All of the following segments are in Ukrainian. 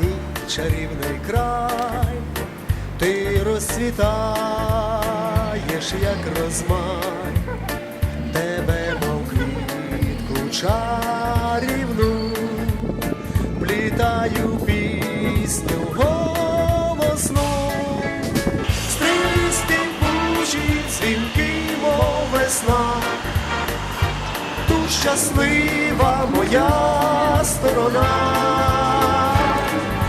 Мій чарівний край, ти розцвітаєш, як розмай, тебе, мов квітку чарівну, плітаю пісню голосну, стрій співучі дзвінки, мов весна. Тут щаслива моя сторона,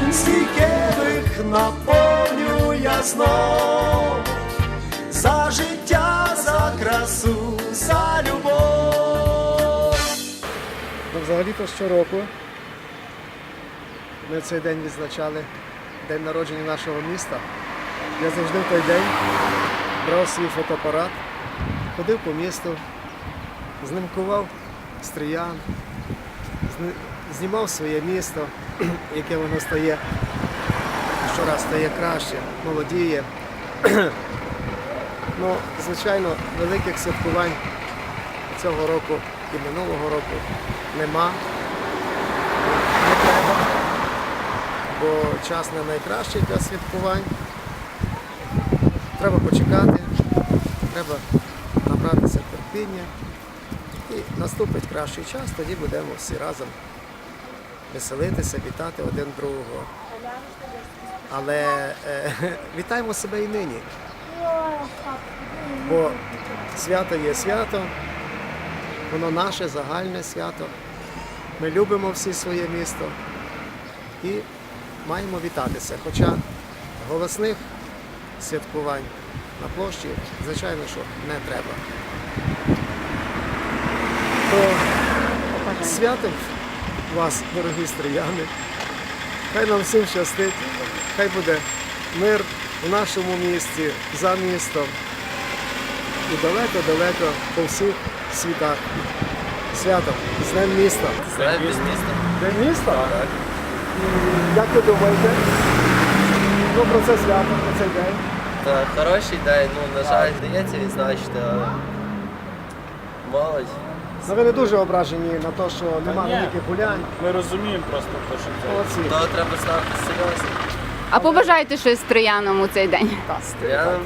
келих наповню я знов за життя, за красу, за любов. Ну, взагалі-то щороку ми цей день відзначали день народження нашого міста. Я завжди в той день брав свій фотоапарат, ходив по місту, знімкував стріян, знімав своє місто, яке воно стає щораз стає краще, молодіє. ну, звичайно, великих святкувань цього року і минулого року нема. Не треба, бо час не найкращий для святкувань. Треба почекати, треба набратися терпіння. І наступить кращий час, тоді будемо всі разом веселитися, вітати один другого. Але е, вітаємо себе і нині. Бо свято є свято, воно наше загальне свято. Ми любимо всі своє місто і маємо вітатися. Хоча голосних святкувань на площі, звичайно, що не треба. То святом вас, дорогі стріяни. Хай нам всім щастить, хай буде мир в нашому місті, за містом і далеко-далеко по всіх світах. Свято з Днем міста. Це без міста. День міста? Так. Як ви думаєте? Ну, про це свято, про цей день. Та хороший день, ну, на жаль, дається відзначити, але молодь. Ну, ви не дуже ображені на те, що нема ні. великих гулянь. Ми розуміємо просто те, що це. Молодці. Того треба ставити серйозно. А побажайте щось троянам у цей день. Стоянам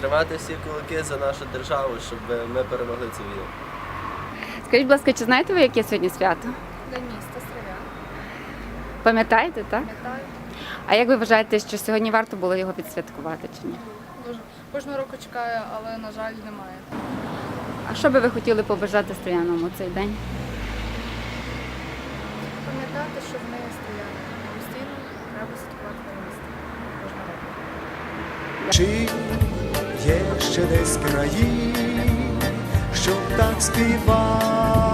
тримати всі кулаки за нашу державу, щоб ми перемогли цю війну. Скажіть, будь ласка, чи знаєте ви, яке сьогодні свято? День міста Стрілян. Пам'ятаєте, так? Пам'ятаю. А як ви вважаєте, що сьогодні варто було його відсвяткувати чи ні? Дуже. Кожного року чекаю, але, на жаль, немає. А що би ви хотіли побажати Стояному цей день? Пам'ятати, що в неї стояли Постійно треба слідкувати на року. Чи є ще десь краї, щоб так співали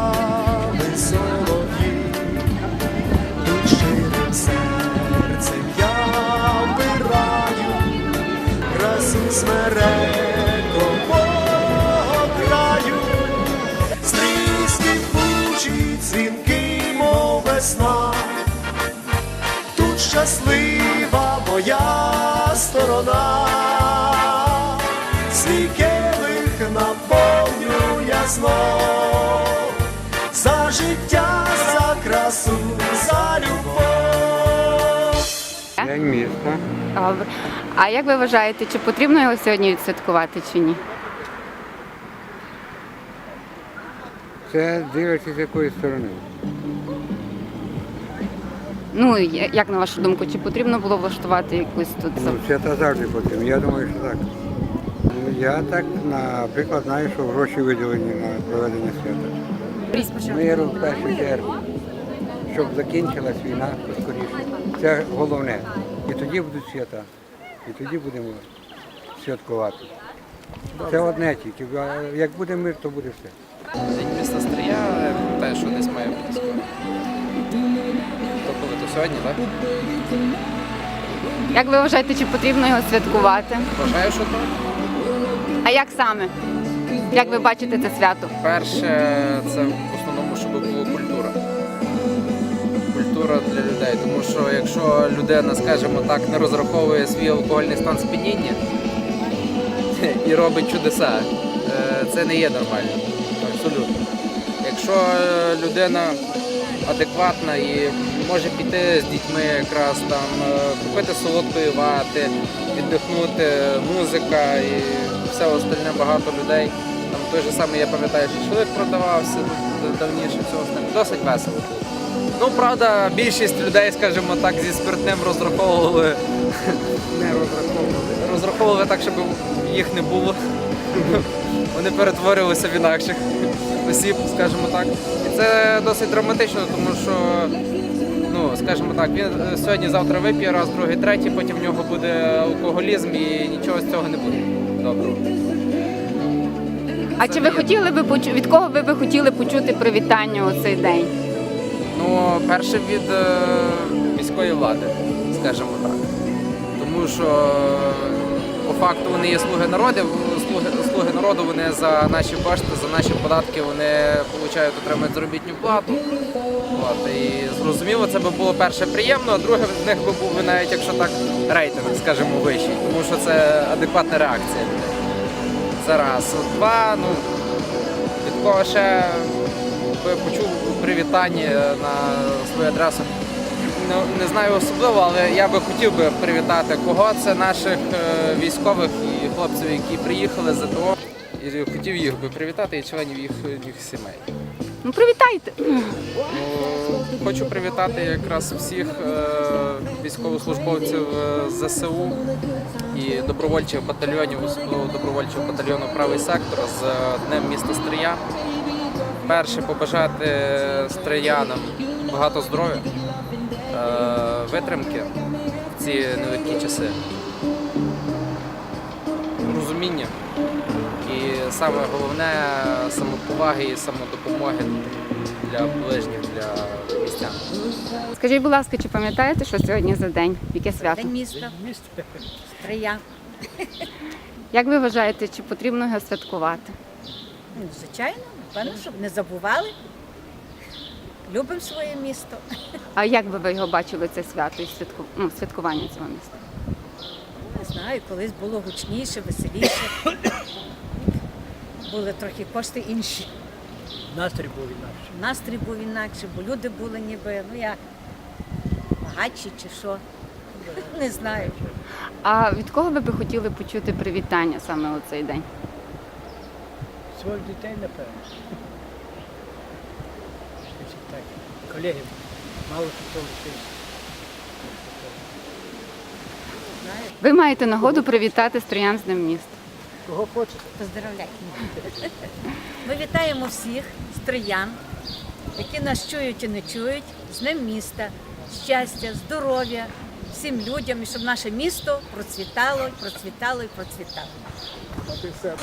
щаслива моя сторона, свій келих наповню я знов за життя, за красу, за любов. День міста. Добре. А як ви вважаєте, чи потрібно його сьогодні відсвяткувати чи ні? Це дивиться з якої сторони. Ну, як на вашу думку, чи потрібно було влаштувати якусь тут Ну, свята завжди потрібно. Я думаю, що так. Ну, я так, наприклад, знаю, що гроші виділені на проведення свята. Миру в першу чергу, щоб закінчилась війна поскоріше. Це головне. І тоді будуть свята. І тоді будемо святкувати. Це одне тільки. Як буде мир, то буде все. День міста Стрия, я що десь має бути скоро. Сьогодні, так? Як ви вважаєте, чи потрібно його святкувати? Вважаю, що так. А як саме? Як ви бачите це свято? Перше, це в основному, щоб була культура. Культура для людей. Тому що якщо людина, скажімо так, не розраховує свій алкогольний стан сп'яніння і робить чудеса, е, це не є нормально. Абсолютно. Якщо е, людина адекватна і може піти з дітьми якраз там, е, купити солодкої вати, віддихнути, музика і все остальне багато людей. Там той же самий, я пам'ятаю, що чоловік продавався давніше, все остальне. Досить весело. Ну, правда, більшість людей, скажімо так, зі спиртним розраховували. Не розраховували. Розраховували так, щоб їх не було. Вони перетворювалися в інакших осіб, скажімо так. І це досить драматично, тому що, ну, скажімо так, він е, сьогодні-завтра вип'є раз, другий, третій, потім в нього буде алкоголізм і нічого з цього не буде. Доброго. А чи ви хотіли би почу... від кого ви би хотіли почути привітання у цей день? Ну, перше від е, міської влади, скажімо так. Тому що по факту вони є слуги народу, слуги, слуги народу, вони за наші кошти, за наші податки вони получають, отримують заробітну плату. От, і зрозуміло, це би було перше приємно, а друге в них би був навіть якщо так рейтинг, скажімо, вищий, тому що це адекватна реакція людей. Це раз. Два, ну від кого ще почув привітання на свою адресу. Не, знаю особливо, але я би хотів би привітати кого. Це наших е, військових і хлопців, які приїхали з АТО. І хотів їх би привітати і членів їх, їх сімей. Ну привітайте. Ну, хочу привітати якраз всіх е, військовослужбовців е, ЗСУ і добровольчих батальйонів, особливо добровольчого батальйону Правий сектор з Днем міста Стрия. Перше побажати стриянам багато здоров'я, витримки в ці нелегкі часи, розуміння і саме головне самоповаги і самодопомоги для ближніх, для містян. Скажіть, будь ласка, чи пам'ятаєте, що сьогодні за день? Яке свято? День міста. Стрия. Як ви вважаєте, чи потрібно його святкувати? Ну, Звичайно, напевно, щоб не забували. Любимо своє місто. А як би ви його бачили, це свято і святку... ну, святкування цього міста? Не знаю, колись було гучніше, веселіше. Були трохи кошти інші. Настрій був інакший. Настрій був інакше, бо люди були ніби, ну як багатші чи що. Не знаю. А від кого ви би хотіли почути привітання саме у цей день? Своїх дітей, напевно. Скажіть так. Колеги, мало хто лишився. Ви маєте нагоду привітати стріян з Днем міста. Кого хочете? Поздравляю. Ми вітаємо всіх стриян, які нас чують і не чують, з Днем міста, щастя, здоров'я всім людям, і щоб наше місто процвітало, процвітало і процвітало. От і все.